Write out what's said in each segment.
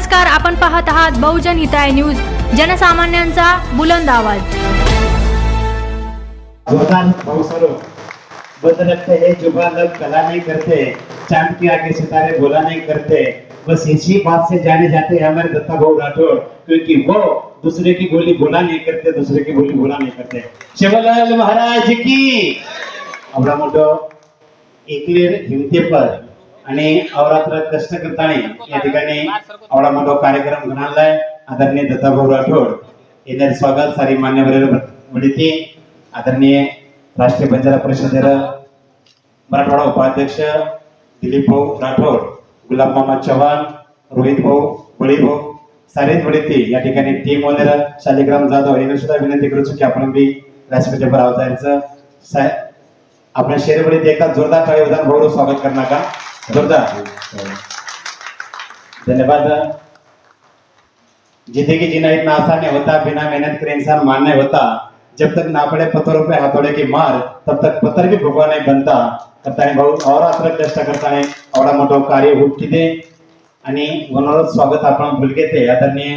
नमस्कार आपण पाहत आहात बहुजन हिताय न्यूज जनसामान्यांचा बुलंद आवाज. जोरदार बंद रखते नहीं करते चांद के आगे सितारे बोला नहीं करते. बस इसी बात से जाने जाते हैं हमारे दत्ता भाऊ राठौड़ क्योंकि वो दूसरे की बोली बोला नहीं करते दूसरे की बोली बोला नहीं करते. शिवलाल महाराज की। एवढा मोठं एकलेर हिमतेपर आणि अवरात्र कष्ट करताना या ठिकाणी एवढा मोठा कार्यक्रम घडलाय आदरणीय दत्ताभाऊ राठोड येणार स्वागत सारी मान्यवर वडिती. आदरणीय राष्ट्रीय बंजारा परिषदेर मराठवाडा उपाध्यक्ष दिलीप भाऊ राठोड गुलाब मामा चव्हाण रोहित भाऊ बळी भाऊ सारेच वडिती या ठिकाणी टीम वगैरे शालिग्राम जाधव यांना सुद्धा विनंती करू की आपण बी व्यासपीठावर आवतायचं सा- आपल्या शेरवडीत एका जोरदार टाळी विधान भाऊ स्वागत करणार का? धन्यवाद. जिंदगी जीना इतना आसान नहीं होता बिना मेहनत करे इंसान मान नहीं होता जब तक ना पड़े पत्थरों पे हाथोड़े की मार तब तक पत्थर भी भगवा नहीं बनता। करताने भाऊ और रात्र कष्ट करताने एवढा मोठं कार्य होत दे। आणि मनोरथ स्वागत आपण भूलगे ते आदरणीय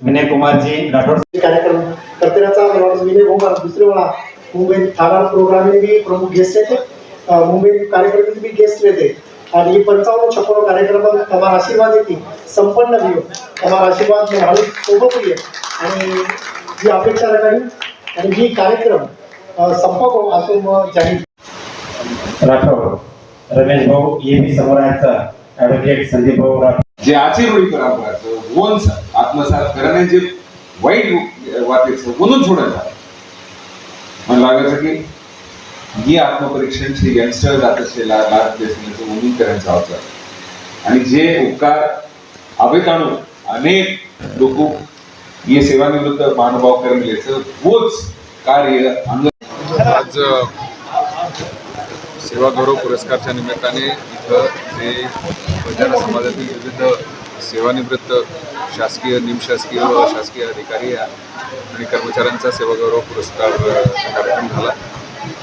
विनय कुमारजी राठोड कार्यक्रम करतेराचा विनय भोंगार दुसरे वेळा मुंबई ठाणा प्रोग्राम में भी प्रमुख गेस्ट रहते अ, मुंबई कार्यक्रम में भी गेस्ट रहते आणि ये पंचावन्न छप्पन कार्यक्रम हमारा आशीर्वाद येते संपन्न भी हो हमारा आशीर्वाद हळू सोबत हुई आणि जी अपेक्षा रखावी आणि जी कार्यक्रम संपक असं मग जाहीर. राठोड रमेश भाऊ ये भी समोर आहेत ऍडव्होकेट संदीप भाऊ राठोड. जे आचिरोळी परंपराचं वंश आत्मसात करण्याचे वाईट वाटेचं म्हणून सोडायचं मला लागायचं की ही आत्मपरीक्षण श्री यंगस्टर जात असलेला लाभ देशण्याचं म्हणून करायचं होतं आणि जे उपकार हवेत आणून अनेक लोक हे सेवानिवृत्त महानुभाव करलेचं होच कार्य अंग आज सेवागौरव पुरस्कारच्या निमित्ताने इथं जे बंजारा समाजातील विविध सेवानिवृत्त शासकीय निमशासकीय व शासकीय अधिकारी आणि कर्मचाऱ्यांचा सेवागौरव पुरस्कार कार्यक्रम झाला.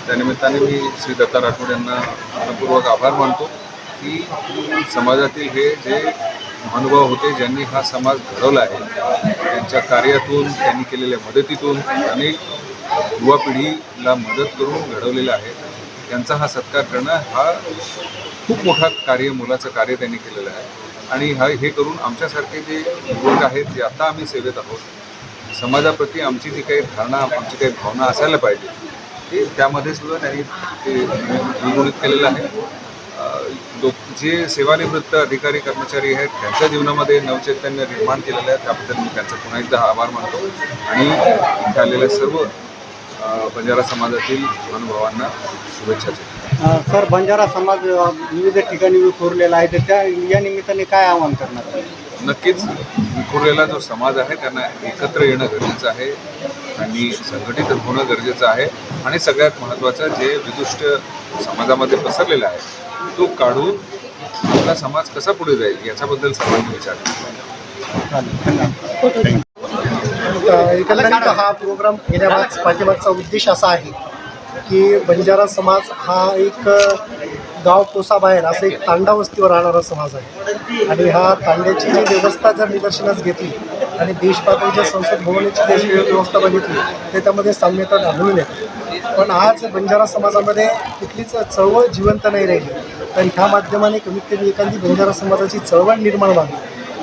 त्यानिमित्ताने मी श्री दत्ता राठोड यांना मनपूर्वक आभार मानतो की समाजातील हे जे महानुभाव होते ज्यांनी हा समाज घडवला आहे त्यांच्या कार्यातून त्यांनी केलेल्या मदतीतून अनेक युवा पिढीला मदत करून घडवलेलं आहे. त्यांचा हा सत्कार करणं हा खूप मोठा कार्य मुलाचं कार्य त्यांनी केलेलं आहे. आणि हा हे करून आमच्यासारखे जे युवक आहेत जे आता आम्ही सेवेत आहोत समाजाप्रती आमची जी काही धारणा आमची काही भावना असायला पाहिजे त्यामध्ये सुद्धा त्यांनी ते निर्गुणित केलेलं आहे. लोक जे सेवानिवृत्त अधिकारी कर्मचारी आहेत त्यांच्या जीवनामध्ये नवचैतन्य निर्माण केलेलं आहे. त्याबद्दल मी त्यांचा पुन्हा एकदा आभार मानतो. आणि इथे आलेल्या सर्व बंजारा समाजातील अनुभवांना शुभेच्छा देतो. सर बंजारा समाज विविध ठिकाणी विखुरलेला आहे. तर त्या या निमित्ताने काय आवाहन करणार नक्कीच विखुरलेला जो समाज आहे त्यांना एकत्र येणं गरजेचं आहे आणि संघटित होणं गरजेचं आहे. आणि सगळ्यात महत्त्वाचं जे विदुष्ट समाजामध्ये पसरलेलं आहे तो काढून आपला समाज कसा पुढे जाईल याच्याबद्दल सर्वांनी विचार केला. एकंदरीत हा प्रोग्राम घेण्यामाग पाठीमागचा उद्देश असा आहे की बंजारा समाज हा एक गाव कोसाबाहेर असं एक तांडा वस्तीवर राहणारा समाज आहे. आणि हा तांड्याची जी व्यवस्था जर निदर्शनास घेतली आणि देशपातळीच्या संसद भवनाची देश व्यवस्था बघितली तर त्यामध्ये साम्यता आढळून येते. पण आज बंजारा समाजामध्ये कुठलीच चळवळ जिवंत नाही राहिली. तर ह्या माध्यमाने कमीत कमी एखादी बंजारा समाजाची चळवळ निर्माण व्हावी.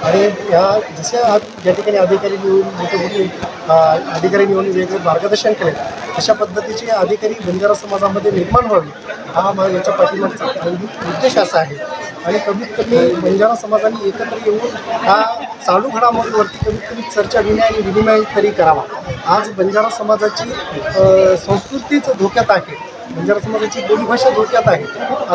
आणि ह्या जसे आज या ठिकाणी अधिकारी निवडून मोठे मोठे अधिकारी निवडून वेगळे मार्गदर्शन केले अशा पद्धतीचे अधिकारी बंजारा समाजामध्ये निर्माण व्हावी हा याच्या पाठिंबाचा उद्देश असा आहे. आणि कमीत कमी बंजारा समाजाने एकत्र येऊन हा चालू घडामोडीवरती कमीत कमी चर्चा विनय आणि विनिमय तरी करावा. आज बंजारा समाजाची संस्कृतीच धोक्यात आहे. बंजारा समाजाची बोलीभाषा धोक्यात आहे.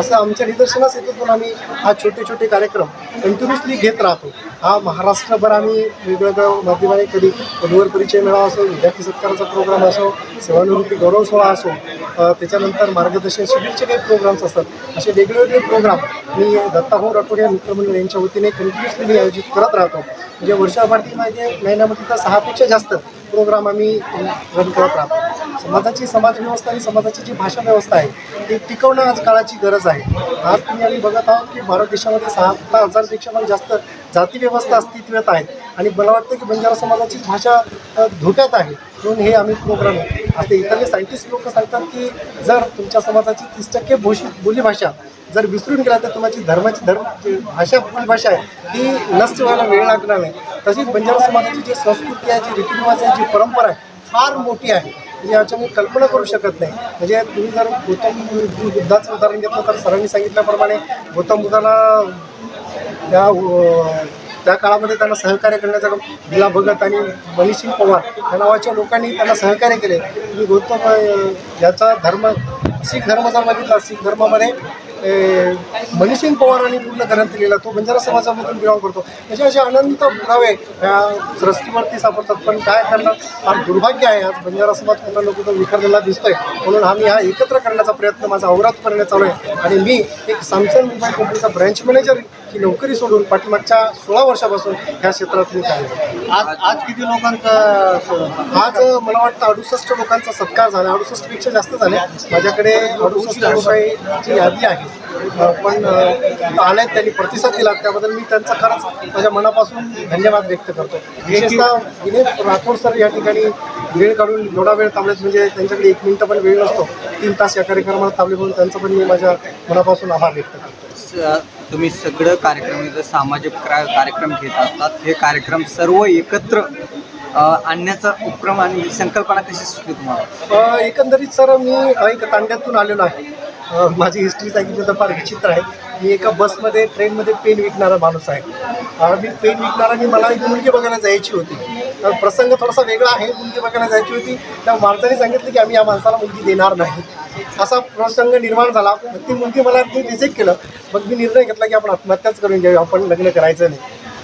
असं आमच्या निदर्शनास येतो पण आम्ही हा छोटे छोटे कार्यक्रम कंटिन्युअसली घेत राहतो. हा महाराष्ट्रभर आम्ही वेगवेगळ्या माध्यमाने कधी पदवर परिचय मेळावा असो विद्यार्थी सत्काराचा प्रोग्राम असो सेवानिवृत्ती गौरव सोहळा असो त्याच्यानंतर मार्गदर्शन शिबिरचे काही प्रोग्राम्स असतात. असे वेगवेगळे प्रोग्राम मी दत्ताभाऊ राठोड या मित्रमंडळ यांच्या वतीने कंटिन्युअसली मी आयोजित करत राहतो. म्हणजे वर्षाभरती माझे म्हणजे महिन्यामध्ये तर सहापेक्षा जास्त प्रोग्राम आम्ही रन करत राहतो. समाजाची समाजव्यवस्था आणि समाजाची जी भाषा व्यवस्था आहे ती टिकवणं आज काळाची गरज आहे. आज तुम्ही आम्ही बघत आहोत की भारत देशामध्ये सहा सहा हजारपेक्षा पण जास्त जातीव्यवस्था अस्तित्वात आहेत. आणि मला वाटतं की बंजारा समाजाची भाषा धोक्यात आहे म्हणून हे आम्ही प्रोग्राम आता इतरले सायंटिस्ट लोक सांगतात की जर तुमच्या समाजाची तीस टक्के भोशी बोलीभाषा जर विसरून गेला तर तुमची धर्माची धर्म जी भाषा आहे ती नष्ट व्हायला वेळ लागणार नाही. तशीच बंजारा समाजाची जी संस्कृती आहे जी रीतिरिवाज आहे जी परंपरा आहे फार मोठी आहे. म्हणजे याच्या मी कल्पना करू शकत नाही. म्हणजे तुम्ही जर गौतम बुद्धाचं उदाहरण घेतलं तर सरांनी सांगितल्याप्रमाणे गौतम बुद्धाला त्या त्या काळामध्ये त्यांना सहकार्य करण्याचा दिला भगत आणि मनीषी पवार या नावाच्या लोकांनी त्यांना सहकार्य केले. तुम्ही गौतम याचा धर्म शीख धर्म जर बघितला शीख धर्मामध्ये मनीषिंग पवारांनी पूर्ण ग्रंथ दिलेला तो बंजारा समाजामधून बिलॉंग करतो. म्हणजे असे अनंत पुरावे या सृष्टीवरती सापडतात. पण काय करणार? फार दुर्भाग्य आहे. आज बंजारा समाज कुठं लोक विखरलेला दिसतोय. म्हणून आम्ही हा एकत्र करण्याचा प्रयत्न माझा अवरात करण्यात चालू आहे. आणि मी एक सॅमसंग मोबाईल कंपनीचा ब्रँच मॅनेजर ही नोकरी सोडून पाठीमागच्या सोळा वर्षापासून ह्या क्षेत्रात मी कार्यरत. आज आज किती लोकांचा आज मला वाटतं अडुसष्ट लोकांचा सत्कार झाला. अडुसष्टपेक्षा जास्त झाले. माझ्याकडे अडुसष्ट लोकांची यादी आहे. पण आल्यात त्यांनी प्रतिसाद दिला. त्याबद्दल मी त्यांचा खरंच माझ्या मनापासून धन्यवाद व्यक्त करतो. विशेषतः विनय राठोड सर या ठिकाणी वेळ काढून एवढा वेळ थांबलेत. म्हणजे त्यांच्याकडे एक मिनिटं पण वेळ नसतो. तीन तास या कार्यक्रमाला थांबले म्हणून त्यांचं पण मी माझ्या मनापासून आभार व्यक्त करतो. तुम्ही सगळं कार्यक्रम इथं सामाजिक क्रा- कार्यक्रम घेत असतात. हे कार्यक्रम सर्व एकत्र आणण्याचा उपक्रम आणि ही संकल्पना कशी सुचली तुम्हाला? एकंदरीत सर मी एक तांड्यातून आलेलो आहे. माझी हिस्ट्री सांगितली तर फार विचित्र आहे. मी एका बसमध्ये ट्रेनमध्ये पेन विकणारा माणूस आहे. मी पेन विकणारा आणि मला एक मुलगी बघायला जायची होती. अ, प्रसंग थोडासा वेगळा आहे. मुलगी बघायला जायची होती. त्या माणसाने सांगितलं की आम्ही या माणसाला मुलगी देणार नाही. असा प्रसंग निर्माण झाला. मग ती मुलगी मला ती रिजेक्ट केलं. मग मी निर्णय घेतला की आपण आत्महत्याच करून घेऊया. आपण लग्न करायचं नाही.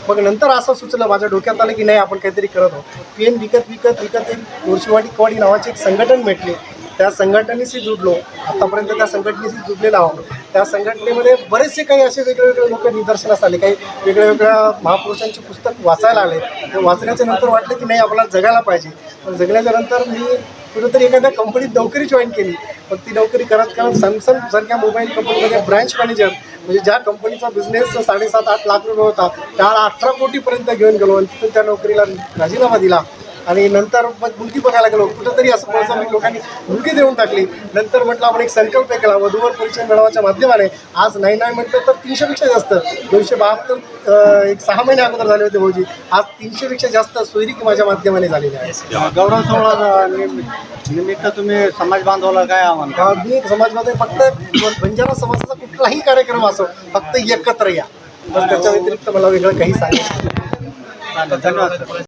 मग नंतर असं सुचलं माझ्या डोक्यात आलं की नाही आपण काहीतरी करत आहोत. पेन विकत विकत विकत एक गोरशिवाडी कवाडी नावाचे एक संघटन भेटले. त्या संघटनेशी जुडलो. आतापर्यंत त्या संघटनेशी जुडलेला आहोत. त्या संघटनेमध्ये बरेचसे काही असे वेगळे लोक निदर्शनास आले. काही वेगळ्या वेगळ्या महापुरुषांची पुस्तक वाचायला आले. ते वाचण्याच्या नंतर वाटलं की नाही आपल्याला जगायला पाहिजे. पण जगण्याच्या नंतर मी कुठेतरी एखाद्या कंपनीत नोकरी जॉईन केली. मग ती नोकरी करत करत सॅमसंग सारख्या मोबाईल कंपनीमध्ये ब्रँच मॅनेजर म्हणजे ज्या कंपनीचा बिझनेस साडेसात आठ लाख रुपये होता त्याला अठरा कोटीपर्यंत घेऊन गेलो आणि तिथून त्या नोकरीला राजीनामा दिला. आणि नंतर मग मुलगी बघायला गेलो कुठंतरी असं बळजबरी लोकांनी मुलगी देऊन टाकली. नंतर म्हटलं आपण एक संकल्प केला वधूवर परिचय मिळवाच्या माध्यमाने. आज नाही नाही म्हटलं तर तीनशेपेक्षा जास्त दोनशे बहात्तर एक सहा महिने अगोदर झाले होते भाऊजी. आज तीनशेपेक्षा जास्त सोयरीक माझ्या माध्यमाने झालेली आहे. गौरव सोहळा निमित्त तुम्ही समाज बांधवाला काय आव्हान? मी समाजमध्ये फक्त बंजारा समाजाचा कुठलाही कार्यक्रम असो फक्त एकत्र या. तर त्याच्या व्यतिरिक्त मला वेगळं काही नाही. धन्यवाद